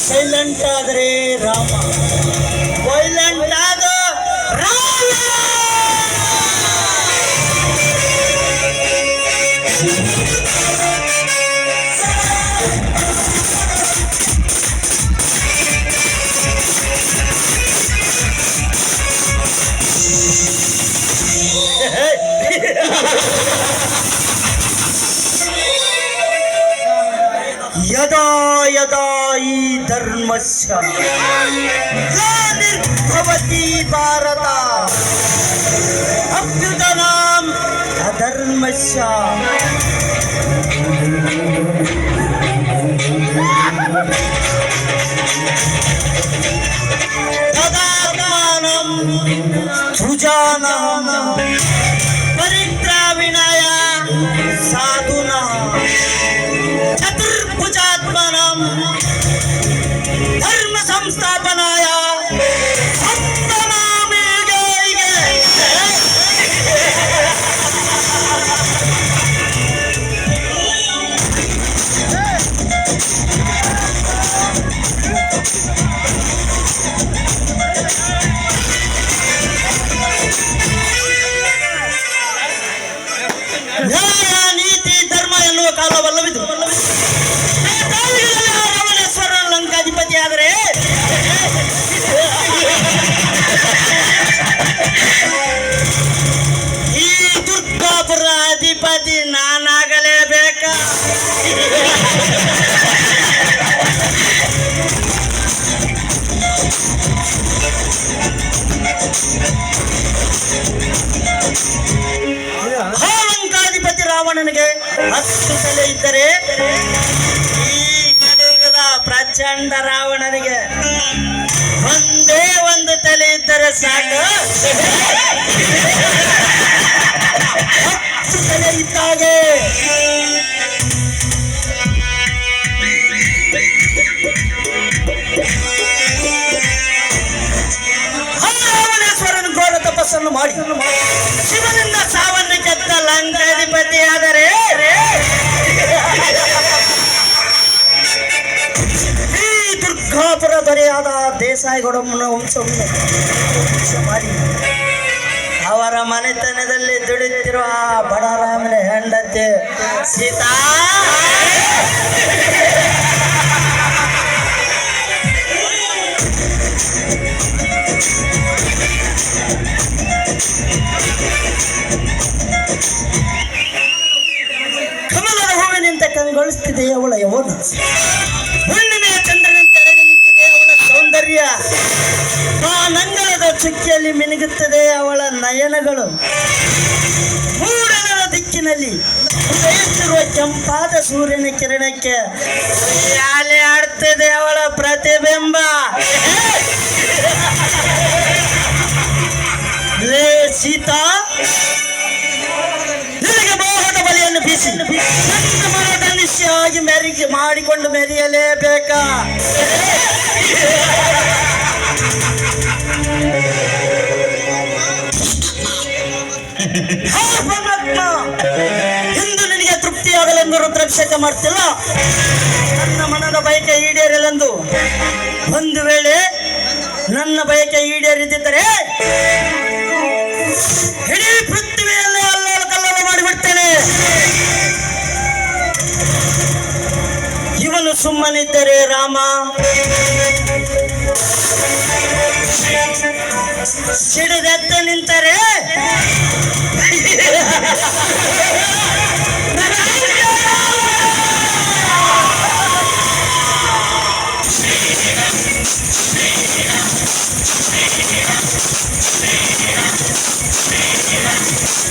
Silent ಆದರೆ Rama violent ಆದ ರಾಮ यदा यदा ई धर्मस्य। ग्लानिर्भवति भारत। अभ्युदनाम् अधर्मस्य। तदा ज्ञानं सृजानाम् ಲಂಕಾಧಿಪತಿ ರಾವಣನಿಗೆ ಹತ್ತು ತಲೆ ಇದ್ದರೆ ಈ ಪ್ರಚಂಡ ರಾವಣನಿಗೆ ಒಂದೇ ಒಂದು ತಲೆ ಇದ್ದರೆ ಸಾಕು. ಹತ್ತು ತಲೆ ಇದ್ದಾಗೆ ಆ ರಾವಣೇಶ್ವರನ ಘೋರ ತಪಸ್ಸನ್ನು ಮಾಡಿ. ಶಿವನಿಂದ ಸಾವನ್ನು ಗೆದ್ದ ಲಂಕಾಧಿಪತಿಯಾದರೆ ಈ ದುರ್ಗಾಪುರ ದೊರೆಯಾದ ದೇಸಾಯಿಗೌಡಮ್ಮನ ವಂಶವನ್ನು ವಂಶ ಮಾಡಿ ಅವರ ಮನೆತನದಲ್ಲಿ ದುಡಿತಿರುವ ಆ ಬಡರಾಮನ ಹೆಂಡತಿ ಸೀತಾ ಕಂಗೊಳಿಸ್ತಿದೆ ಅವಳ ಯವನ. ಹುಣ್ಣಿಮೆಯ ಚಂದ್ರನಂತೆ ತೆರೆದು ನಿಂತಿದೆ ಅವಳ ಸೌಂದರ್ಯ. ಆ ನಂಗಳದ ಚುಕ್ಕಿಯಲ್ಲಿ ಮಿನುಗುತ್ತದೆ ಅವಳ ನಯನಗಳು. ಮೂಡಣದ ದಿಕ್ಕಿನಲ್ಲಿ ಉದಯಿಸಿರುವ ಕೆಂಪಾದ ಸೂರ್ಯನ ಕಿರಣಕ್ಕೆ ಶಾಲೆ ಆಡ್ತದೆ ಅವಳ ಪ್ರತಿಬಿಂಬ. ಸೀತಾ ನಿಶ್ಚಯವಾಗಿ ಮೆರಿಗೆ ಮಾಡಿಕೊಂಡು ಮೆರೆಯಲೇಬೇಕಾ? ಇಂದು ನಿನಗೆ ತೃಪ್ತಿಯಾಗಲೆಂದು ರುದ್ರಾಭಿಷೇಕ ಮಾಡ್ತಿಲ್ಲ? ನನ್ನ ಮನದ ಬಯಕೆ ಈಡೇರಲೆಂದು? ಒಂದು ವೇಳೆ ನನ್ನ ಬಯಕೆ ಈಡೇರಿದ್ದರೆ ಇಡೀ ಸುಮ್ಮನಿದ್ದರೆ ರಾಮ ಸಿಡಿದೆತ್ತ ನಿಂತರೆ Yeah.